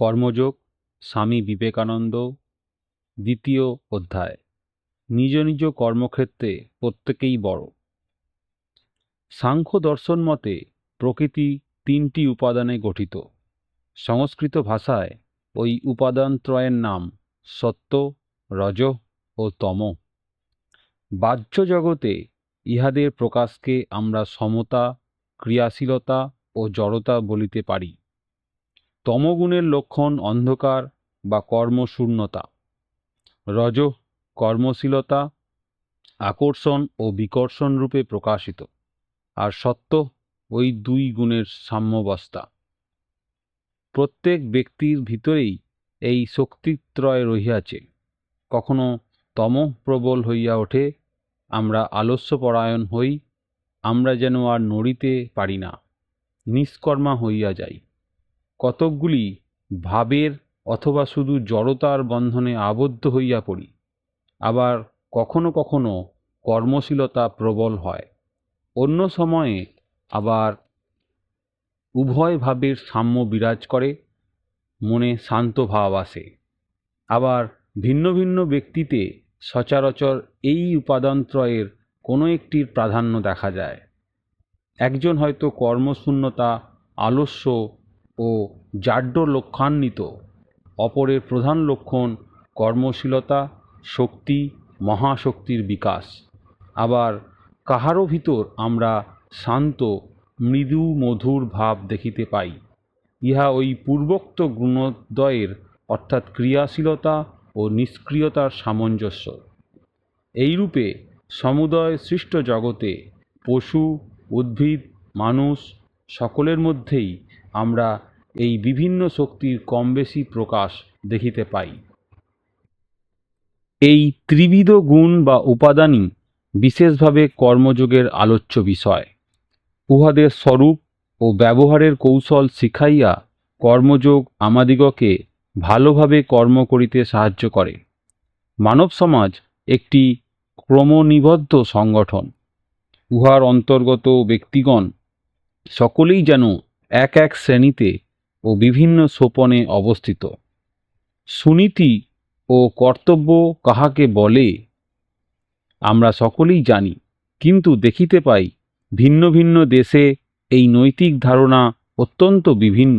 কর্মযোগ, স্বামী বিবেকানন্দ, দ্বিতীয় অধ্যায়। নিজ নিজ কর্মক্ষেত্রে প্রত্যেকেই বড়। সাংখ্য দর্শন মতে প্রকৃতি তিনটি উপাদানে গঠিত। সংস্কৃত ভাষায় ওই উপাদানত্রয়ের নাম সত্য, রজ ও তম। বাহ্য জগতে ইহাদের প্রকাশকে আমরা সমতা, ক্রিয়াশীলতা ও জড়তা বলিতে পারি। তমগুণের লক্ষণ অন্ধকার বা কর্মশূন্যতা। রজ, কর্মশীলতা, আকর্ষণ ও বিকর্ষণ রূপে প্রকাশিত। আর সত্য, ওই দুই গুণের সাম্যবস্থা। প্রত্যেক ব্যক্তির ভিতরেই এই শক্তিত্রয় রহিয়াছে। কখনো তম প্রবল হইয়া ওঠে, আমরা আলস্যপরায়ণ হই, আমরা যেন আর নড়িতে পারি না, নিষ্কর্মা হইয়া যাই। কতকগুলি ভাবের অথবা শুধু জড়তার বন্ধনে আবদ্ধ হইয়া পড়ি, আবার কখনো কখনো কর্মশীলতা প্রবল হয়। অন্য সময়ে আবার উভয় ভাবের সাম্য বিরাজ করে, মনে শান্ত ভাব আসে। আবার ভিন্ন ভিন্ন ব্যক্তিতে সচরাচর এই উপাদানত্রয়ের কোনো একটির প্রাধান্য দেখা যায়। একজন হয়তো কর্মশূন্যতা, আলস্য ও জাড্য লক্ষান্বিত অপরের প্রধান লক্ষণ কর্মশীলতা, শক্তি, মহাশক্তির বিকাশ। আবার কাহারও ভিতর আমরা শান্ত, মৃদু, মধুর ভাব দেখিতে পাই। ইহা ওই পূর্বোক্ত গুণদ্বয়ের অর্থাৎ ক্রিয়াশীলতা ও নিষ্ক্রিয়তার সামঞ্জস্য। এইরূপে সমুদয় সৃষ্ট জগতে পশু, উদ্ভিদ, মানুষ সকলের মধ্যেই আমরা এই বিভিন্ন শক্তির কম বেশি প্রকাশ দেখিতে পাই। এই ত্রিবিধ গুণ বা উপাদানই বিশেষভাবে কর্মযোগের আলোচ্য বিষয়। উহাদের স্বরূপ ও ব্যবহারের কৌশল শিখাইয়া কর্মযোগ আমাদিগকে ভালোভাবে কর্ম করিতে সাহায্য করে। মানব সমাজ একটি ক্রমনিবদ্ধ সংগঠন। উহার অন্তর্গত ব্যক্তিগণ সকলেই যেন এক এক শ্রেণীতে ও বিভিন্ন সোপনে অবস্থিত। সুনীতি ও কর্তব্য কাহাকে বলে, আমরা সকলেই জানি, কিন্তু দেখিতে পাই ভিন্ন ভিন্ন দেশে এই নৈতিক ধারণা অত্যন্ত বিভিন্ন।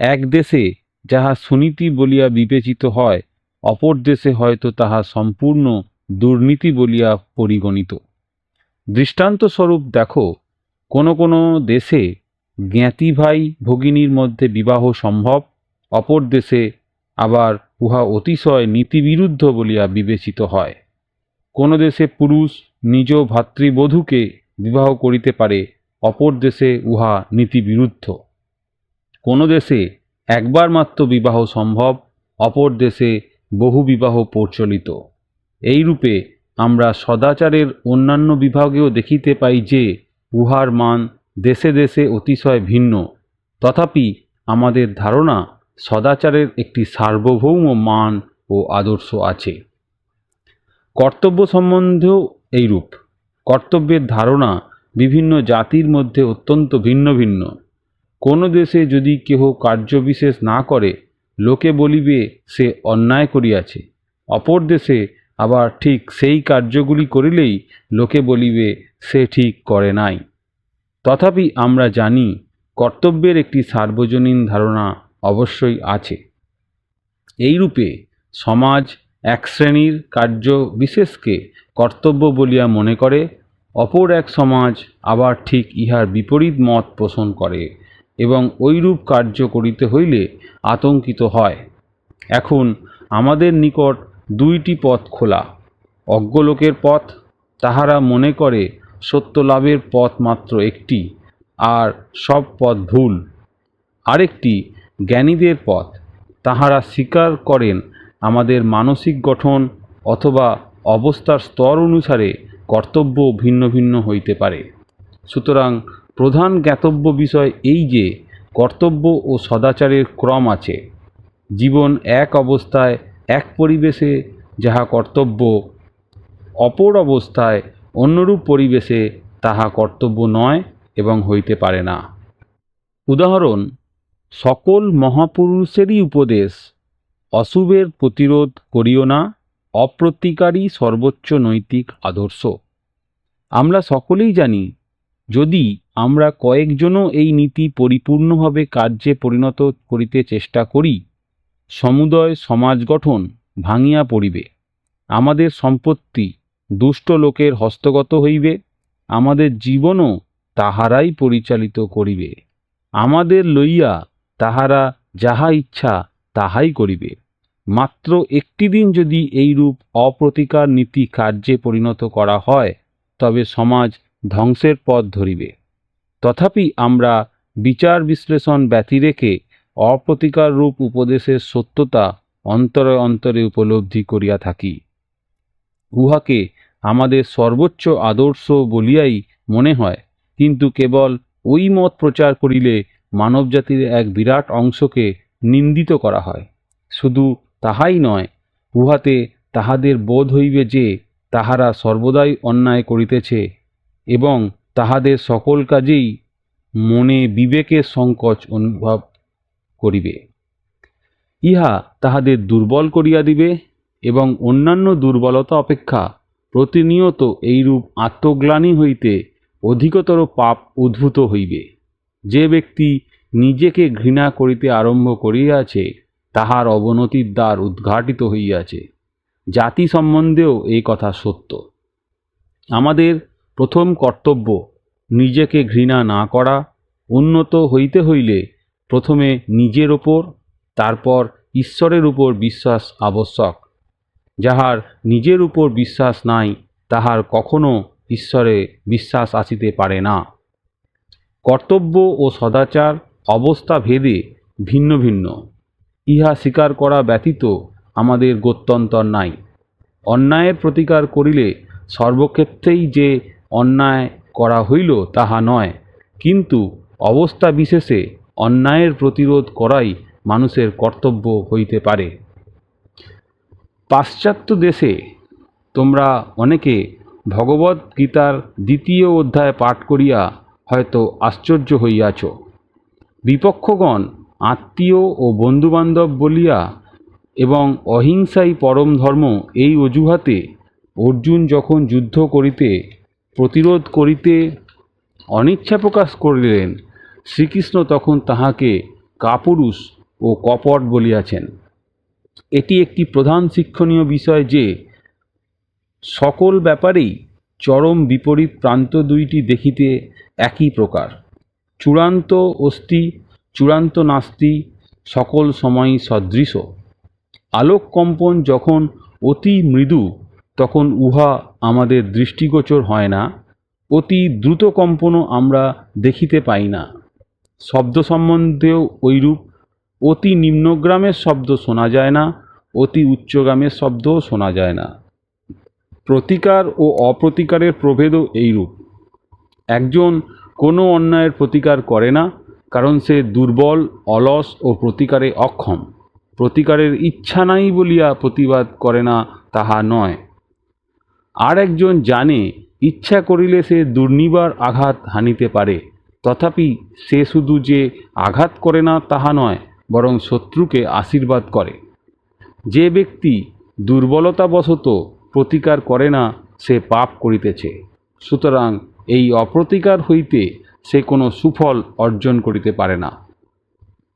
এক দেশে যাহা সুনীতি বলিয়া বিবেচিত হয়, অপর দেশে হয়তো তাহা সম্পূর্ণ দুর্নীতি বলিয়া পরিগণিত। দৃষ্টান্তস্বরূপ দেখো, কোনো কোনো দেশে জ্ঞাতি ভাই ভগিনীর মধ্যে বিবাহ সম্ভব, অপর দেশে আবার উহা অতিশয় নীতিবিরুদ্ধ বলিয়া বিবেচিত হয়। কোনো দেশে পুরুষ নিজ ভাতৃবধূকে বিবাহ করিতে পারে, অপর দেশে উহা নীতিবিরুদ্ধ। কোন দেশে একবার মাত্র বিবাহ সম্ভব, অপর দেশে বহু বিবাহ প্রচলিত। এইরূপে আমরা সদাচারের অন্যান্য বিভাগেও দেখিতে পাই যে উহার মান দেশে দেশে অতিশয় ভিন্ন। তথাপি আমাদের ধারণা সদাচারের একটি সার্বভৌম মান ও আদর্শ আছে। কর্তব্য সম্বন্ধেও এইরূপ। কর্তব্যের ধারণা বিভিন্ন জাতির মধ্যে অত্যন্ত ভিন্ন ভিন্ন। কোনো দেশে যদি কেহ কার্যবিশেষ না করে, লোকে বলিবে সে অন্যায় করিয়াছে। অপর দেশে আবার ঠিক সেই কার্যগুলি করিলেই লোকে বলিবে সে ঠিক করে নাই। তথাপি আমরা জানি কর্তব্যের একটি সার্বজনীন ধারণা অবশ্যই আছে। এইরূপে সমাজ এক শ্রেণির কার্য বিশেষকে কর্তব্য বলিয়া মনে করে, অপর এক সমাজ আবার ঠিক ইহার বিপরীত মত পোষণ করে এবং ঐরূপ কার্য করিতে হইলে আতঙ্কিত হয়। এখন আমাদের নিকট দুইটি পথ খোলা। অজ্ঞলোকের পথ, তাহারা মনে করে সত্য লাভের পথ মাত্র একটি, আর সব পথ ভুল। আরেকটি, জ্ঞানীদের পথ। তাহারা স্বীকার করেন, আমাদের মানসিক গঠন অথবা অবস্থার স্তর অনুসারে কর্তব্য ভিন্ন ভিন্ন হইতে পারে। সুতরাং প্রধান জ্ঞাতব্য বিষয় এই যে, কর্তব্য ও সদাচারের ক্রম আছে। জীবন এক অবস্থায়, এক পরিবেশে, যাহা কর্তব্য, অপর অবস্থায় অন্যরূপ পরিবেশে তাহা কর্তব্য নয় এবং হইতে পারে না। উদাহরণ, সকল মহাপুরুষেরই উপদেশ, অশুভের প্রতিরোধ করিও না অপ্রতিকারই সর্বোচ্চ নৈতিক আদর্শ। আমরা সকলেই জানি, যদি আমরা কয়েকজনও এই নীতি পরিপূর্ণভাবে কার্যে পরিণত করিতে চেষ্টা করি, সমুদয় সমাজ গঠন ভাঙিয়া পড়িবে। আমাদের সম্পত্তি দুষ্ট লোকের হস্তগত হইবে, আমাদের জীবনও তাহারাই পরিচালিত করিবে। আমাদের লইয়া তাহারা যাহা ইচ্ছা তাহাই করিবে। মাত্র একটি দিন যদি এইরূপ অপ্রতিকার নীতি কার্যে পরিণত করা হয়, তবে সমাজ ধ্বংসের পথ ধরিবে। তথাপি আমরা বিচার বিশ্লেষণ ব্যতি রেখে অপ্রতিকার রূপ উপদেশের সত্যতা অন্তরে অন্তরে উপলব্ধি করিয়া থাকি। উহাকে আমাদের সর্বোচ্চ আদর্শ বলিয়াই মনে হয়। কিন্তু কেবল ওই মত প্রচার করিলে মানবজাতির এক বিরাট অংশকে নিন্দিত করা হয়। শুধু তাহাই নয়, উহাতে তাহাদের বোধ হইবে যে তাহারা সর্বদাই অন্যায় করিতেছে এবং তাহাদের সকল কাজেই মনে বিবেকের সংকোচ অনুভব করিবে। ইহা তাহাদের দুর্বল করিয়া দিবে এবং অন্যান্য দুর্বলতা অপেক্ষা প্রতিনিয়ত এইরূপ আত্মগ্লানি হইতে অধিকতর পাপ উদ্ভূত হইবে। যে ব্যক্তি নিজেকে ঘৃণা করিতে আরম্ভ করিয়াছে, তাহার অবনতির দ্বার উদ্ঘাটিত হইয়াছে। জাতি সম্বন্ধেও এই কথা সত্য। আমাদের প্রথম কর্তব্য নিজেকে ঘৃণা না করা, উন্নত হইতে হইলে প্রথমে নিজের ওপর তারপর ঈশ্বরের উপর বিশ্বাস আবশ্যক। যাহার নিজের উপর বিশ্বাস নাই, তাহার কখনো ঈশ্বরে বিশ্বাস আসিতে পারে না। কর্তব্য ও সদাচার অবস্থা ভেদে ভিন্ন ভিন্ন। ইহা স্বীকার করা ব্যতীত আমাদের গত্যন্তর নাই। অন্যায়ের প্রতিকার করিলে সর্বক্ষেত্রেই যে অন্যায় করা হইল তাহা নয়, কিন্তু অবস্থা বিশেষে অন্যায়ের প্রতিরোধ করাই মানুষের কর্তব্য হইতে পারে। পাশ্চাত্য দেশে তোমরা অনেকে ভগবত গীতার দ্বিতীয় অধ্যায় পাঠ করিয়া হয়তো আশ্চর্য হইয়াছ। বিপক্ষগণ আত্মীয় ও বন্ধুবান্ধব বলিয়া এবং অহিংসাই পরম ধর্ম এই অজুহাতে অর্জুন যখন যুদ্ধ করিতে প্রতিরোধ করিতে অনিচ্ছা প্রকাশ করিলেন, শ্রীকৃষ্ণ তখন তাহাকে কাপুরুষ ও কপট বলিয়াছেন। এটি একটি প্রধান শিক্ষণীয় বিষয় যে, সকল ব্যাপারেই চরম বিপরীত প্রান্ত দুইটি দেখিতে একই প্রকার। চূড়ান্ত অস্তি চূড়ান্ত নাস্তি, সকল সময়ই সদৃশ। আলোক কম্পন যখন অতি মৃদু, তখন উহা আমাদের দৃষ্টিগোচর হয় না, অতি দ্রুত কম্পনও আমরা দেখিতে পাই না। শব্দ সম্বন্ধেও ঐরূপ অতি নিম্নগ্রামের শব্দ শোনা যায় না, অতি উচ্চগ্রামের শব্দও শোনা যায় না। প্রতিকার ও অপ্রতিকারের প্রভেদও এইরূপ। একজন কোনো অন্যায়ের প্রতিকার করে না, কারণ সে দুর্বল, অলস ও প্রতিকারে অক্ষম। প্রতিকারের ইচ্ছা নাই বলিয়া প্রতিবাদ করে না, তাহা নয়। আর একজন জানে, ইচ্ছা করিলে সে দুর্নিবার আঘাত হানিতে পারে, তথাপি সে শুধু যে আঘাত করে না, তাহা নয়। বরং শত্রুকে আশীর্বাদ করে। যে ব্যক্তি দুর্বলতাবশত প্রতিকার করে না, সে পাপ করিতেছে। সুতরাং এই অপ্রতিকার হইতে সে কোনো সুফল অর্জন করিতে পারে না।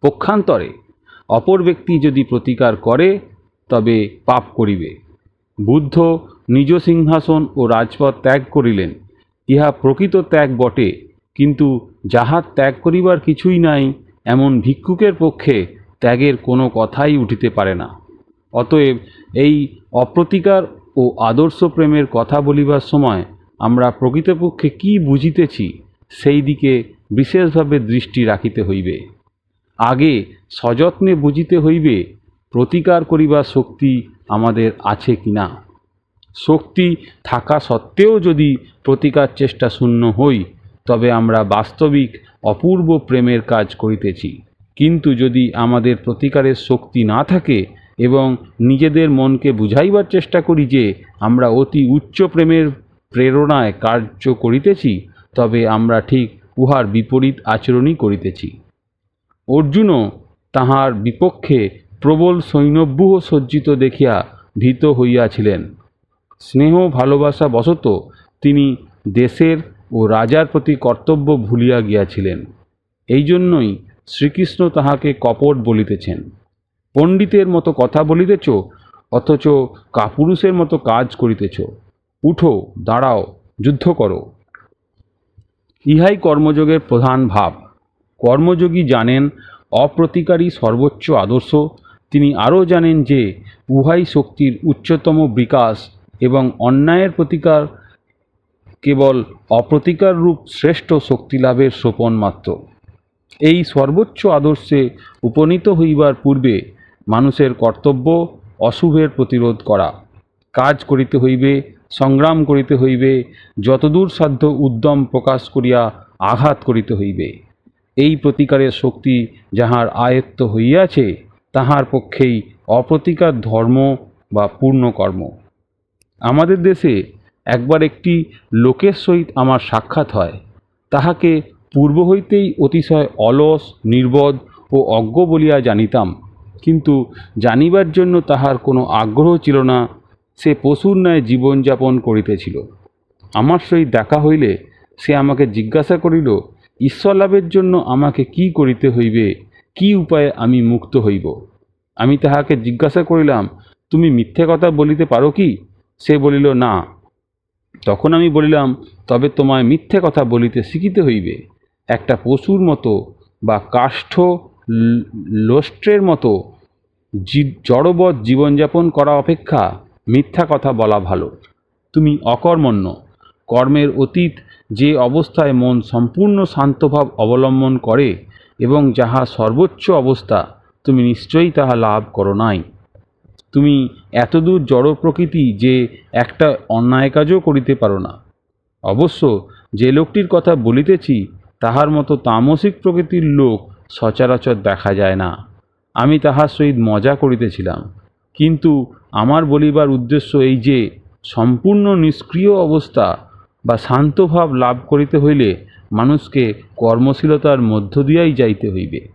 পক্ষান্তরে, অপর ব্যক্তি যদি প্রতিকার করে, তবে পাপ করিবে। বুদ্ধ নিজ সিংহাসন ও রাজপথ ত্যাগ করিলেন, ইহা প্রকৃত ত্যাগ বটে, কিন্তু যাহার ত্যাগ করিবার কিছুই নাই এমন ভিক্ষুকের পক্ষে ত্যাগের কোনো কথাই উঠিতে পারে না। অতএব এই অপ্রতিকার ও আদর্শ প্রেমের কথা বলিবার সময় আমরা প্রকৃতপক্ষে কি বুঝিতেছি, সেই দিকে বিশেষভাবে দৃষ্টি রাখিতে হইবে। আগে সযত্নে বুঝিতে হইবে, প্রতিকার করিবার শক্তি আমাদের আছে কি না শক্তি থাকা সত্ত্বেও যদি প্রতিকার চেষ্টা শূন্য হই, তবে আমরা বাস্তবিক অপূর্ব প্রেমের কাজ করিতেছি। কিন্তু যদি আমাদের প্রতিকারের শক্তি না থাকে এবং নিজেদের মনকে বুঝাইবার চেষ্টা করি যে আমরা অতি উচ্চ প্রেমের প্রেরণায় কার্য করিতেছি, তবে আমরা ঠিক উহার বিপরীত আচরণই করিতেছি। অর্জুনও তাহার বিপক্ষে প্রবল সৈন্যব্যূহ সজ্জিত দেখিয়া ভীত হইয়াছিলেন। স্নেহ ভালোবাসা বশত তিনি দেশের ও রাজার প্রতি কর্তব্য ভুলিয়া গিয়াছিলেন। এই জন্যই শ্রীকৃষ্ণ তাহাকে কপট বলিতেছেন। পণ্ডিতের মতো কথা বলিতেছ, অথচ কাপুরুষের মতো কাজ করিতেছ। উঠো, দাঁড়াও, যুদ্ধ করো। ইহাই কর্মযোগের প্রধান ভাব। কর্মযোগী জানেন অপ্রতিকারী সর্বোচ্চ আদর্শ। তিনি আরও জানেন যে, উহাই শক্তির উচ্চতম বিকাশ এবং অন্যায়ের প্রতিকার কেবল অপ্রতিকার রূপ শ্রেষ্ঠ শক্তি লাভের সোপন মাত্র। এই সর্বোচ্চ আদর্শে উপনীত হইবার পূর্বে মানুষের কর্তব্য অশুভের প্রতিরোধ করা। কাজ করিতে হইবে, সংগ্রাম করিতে হইবে, যতদূর সাধ্য উদ্যম প্রকাশ করিয়া আঘাত করিতে হইবে। এই প্রতিকারের শক্তি যাহার আয়ত্ত হইয়াছে, তাহার পক্ষেই অপ্রতিকার ধর্ম বা পূর্ণকর্ম। আমাদের দেশে একবার একটি লোকের সহিত আমার সাক্ষাৎ হয়। তাহাকে পূর্ব হইতেই অতিশয় অলস, নির্বোধ ও অজ্ঞ বলিয়া জানিতাম। কিন্তু জানিবার জন্য তাহার কোনো আগ্রহ ছিল না, সে পশুর ন্যায় জীবনযাপন করিতেছিল। আমার সহিত দেখা হইলে সে আমাকে জিজ্ঞাসা করিল, ঈশ্বর লাভের জন্য আমাকে কি করিতে হইবে? কি উপায়ে আমি মুক্ত হইব? আমি তাহাকে জিজ্ঞাসা করিলাম, তুমি মিথ্যে কথা বলিতে পারো কি? সে বলিল, না। তখন আমি বলিলাম, তবে তোমায় মিথ্যে কথা বলিতে শিখিতে হইবে। একটা পশুর মতো বা কাষ্ঠ লোষ্ট্রের মতো জড়বৎ জীবনযাপন করা অপেক্ষা মিথ্যা কথা বলা ভালো। তুমি অকর্মণ্য। কর্মের অতীত যে অবস্থায় মন সম্পূর্ণ শান্তভাব অবলম্বন করে এবং যাহা সর্বোচ্চ অবস্থা, তুমি নিশ্চয়ই তাহা লাভ করো নাই। তুমি এতদূর জড় প্রকৃতি যে একটা অন্যায় কাজও করিতে পারো না। অবশ্য যে লোকটির কথা বলিতেছি, তাহার মতো তামসিক প্রকৃতির লোক সচরাচর দেখা যায় না। আমি তাহার সহিত মজা করিতেছিলাম। কিন্তু আমার বলিবার উদ্দেশ্য এই যে, সম্পূর্ণ নিষ্ক্রিয় অবস্থা বা শান্তভাব লাভ করিতে হইলে মানুষকে কর্মশীলতার মধ্য দিয়াই যাইতে হইবে।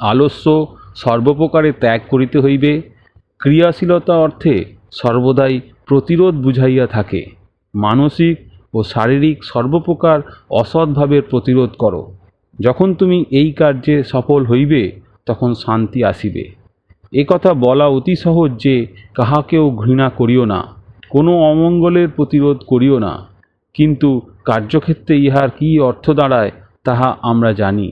আলস্য সর্বপ্রকারে ত্যাগ করিতে হইবে ক্রিয়াশীলতা অর্থে সর্বদাই প্রতিরোধ বুঝাইয়া থাকে। মানসিক ও শারীরিক সর্বপ্রকার অসৎভাবের প্রতিরোধ করো। যখন তুমি এই কার্যে সফল হইবে, তখন শান্তি আসিবে। এ কথা বলা অতি সহজ যে কাহাকেও ঘৃণা করিও না, কোনো অমঙ্গলের প্রতিরোধ করিও না। কিন্তু কার্যক্ষেত্রে ইহার কি অর্থ দাঁড়ায়, তাহা আমরা জানি।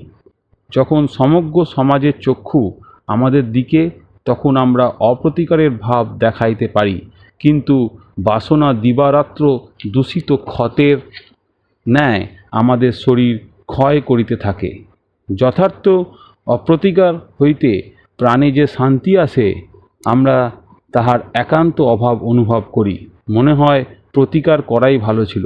যখন সমগ্র সমাজের চক্ষু আমাদের দিকে তখন আমরা অপ্রতিকারের ভাব দেখাইতে পারি। কিন্তু বাসনা দিবারাত্র দূষিত ক্ষতের ন্যায় আমাদের শরীর ক্ষয় করিতে থাকে। যথার্থ অপ্রতিকার হইতে প্রাণে যে শান্তি আসে, আমরা তাহার একান্ত অভাব অনুভব করি। মনে হয় প্রতিকার করাই ভালো ছিল।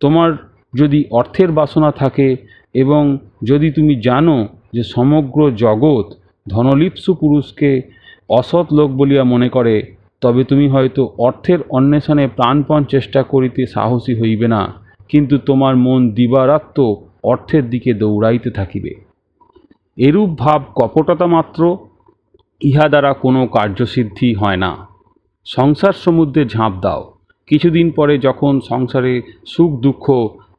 তোমার যদি অর্থের বাসনা থাকে এবং যদি তুমি জানো যে সমগ্র জগৎ ধনলিপ্সু পুরুষকে অসৎ লোক বলিয়া মনে করে, তবে তুমি হয়তো অর্থের অন্বেষণে প্রাণপণ চেষ্টা করিতে সাহসী হইবে না, কিন্তু তোমার মন দিবারাত্ম অর্থের দিকে দৌড়াইতে থাকিবে। এরূপ ভাব কপটতা মাত্র, ইহা দ্বারা কোনো কার্যসিদ্ধি হয় না। সংসার সমুদ্রে ঝাঁপ দাও। কিছুদিন পরে যখন সংসারে সুখ দুঃখ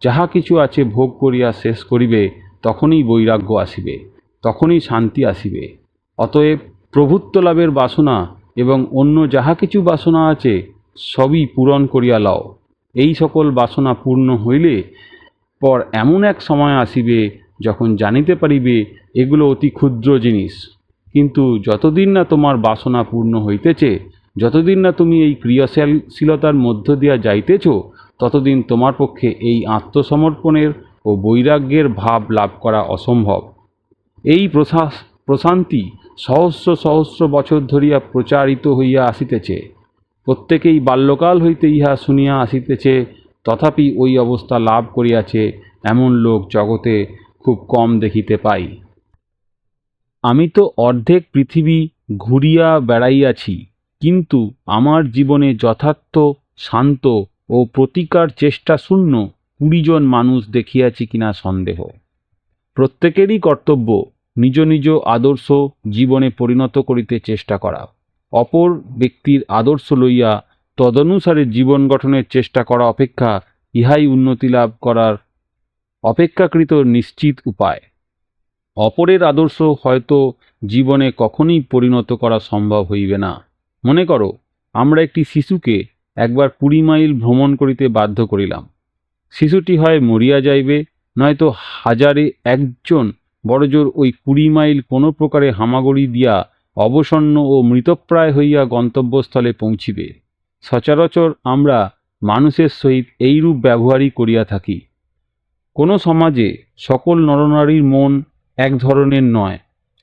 যাহা কিছু আছে ভোগ করিয়া শেষ করিবে, তখনই বৈরাগ্য আসিবে। তখনই শান্তি আসিবে। অতএব প্রভুত্ব লাভের বাসনা এবং অন্য যাহা কিছু বাসনা আছে, সবই পূরণ করিয়া লও। এই সকল বাসনা পূর্ণ হইলে পর এমন এক সময় আসিবে যখন জানিতে পারিবে, এগুলো অতি ক্ষুদ্র জিনিস। কিন্তু যতদিন না তোমার বাসনা পূর্ণ হইতেছে, যতদিন না তুমি এই ক্রিয়াশীলতার মধ্য দিয়া যাইতেছ, ততদিন তোমার পক্ষে এই আত্মসমর্পণের ও বৈরাগ্যের ভাব লাভ করা অসম্ভব। এই প্রশান্তি সহস্র সহস্র বছর ধরিয়া প্রচারিত হইয়া আসিতেছে। প্রত্যেকেই বাল্যকাল হইতে ইহা শুনিয়া আসিতেছে, তথাপি ওই অবস্থা লাভ করিয়াছে এমন লোক জগতে খুব কম দেখিতে পাই। আমি তো অর্ধেক পৃথিবী ঘুরিয়া বেড়াইয়াছি, কিন্তু আমার জীবনে যথার্থ, শান্ত ও প্রতিকার চেষ্টা শূন্য কুড়িজন মানুষ দেখিয়াছি কিনা সন্দেহ। প্রত্যেকেরই কর্তব্য নিজ নিজ আদর্শ জীবনে পরিণত করিতে চেষ্টা করা। অপর ব্যক্তির আদর্শ লইয়া তদনুসারে জীবন গঠনের চেষ্টা করা অপেক্ষা ইহাই উন্নতি লাভ করার অপেক্ষাকৃত নিশ্চিত উপায়। অপরের আদর্শ হয়তো জীবনে কখনই পরিণত করা সম্ভব হইবে না। মনে করো, আমরা একটি শিশুকে একবার কুড়ি মাইল ভ্রমণ করিতে বাধ্য করিলাম। শিশুটি হয় মরিয়া যাইবে নয়তো হাজারে একজন বড়জোর ওই কুড়ি মাইল কোনো প্রকারে হামাগুড়ি দিয়া অবসন্ন ও মৃতপ্রায় হইয়া গন্তব্যস্থলে পৌঁছিবে। সচরাচর আমরা মানুষের সহিত এইরূপ ব্যবহারই করিয়া থাকি। কোনো সমাজে সকল নরনারীর মন এক ধরনের নয়,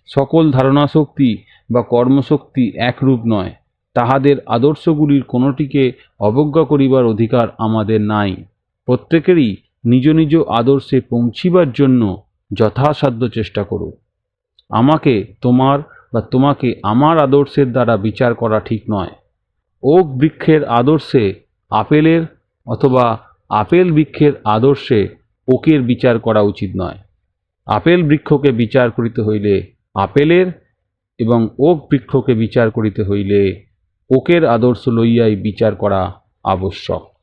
সকল ধারণাশক্তি বা কর্মশক্তি একরূপ নয়, তাহাদের আদর্শগুলির কোনোটিকে অবজ্ঞা করিবার অধিকার আমাদের নাই। প্রত্যেকেরই নিজ নিজ আদর্শে পৌঁছিবার জন্য যথাসাধ্য চেষ্টা করুক আমাকে তোমার বা তোমাকে আমার আদর্শের দ্বারা বিচার করা ঠিক নয়। ওক বৃক্ষের আদর্শে আপেলের অথবা আপেল বৃক্ষের আদর্শে ওকের বিচার করা উচিত নয়। আপেল বৃক্ষকে বিচার করিতে হইলে আপেলের এবং ওক বৃক্ষকে বিচার করিতে হইলে ওকের আদর্শ লইয়াই বিচার করা আবশ্যক।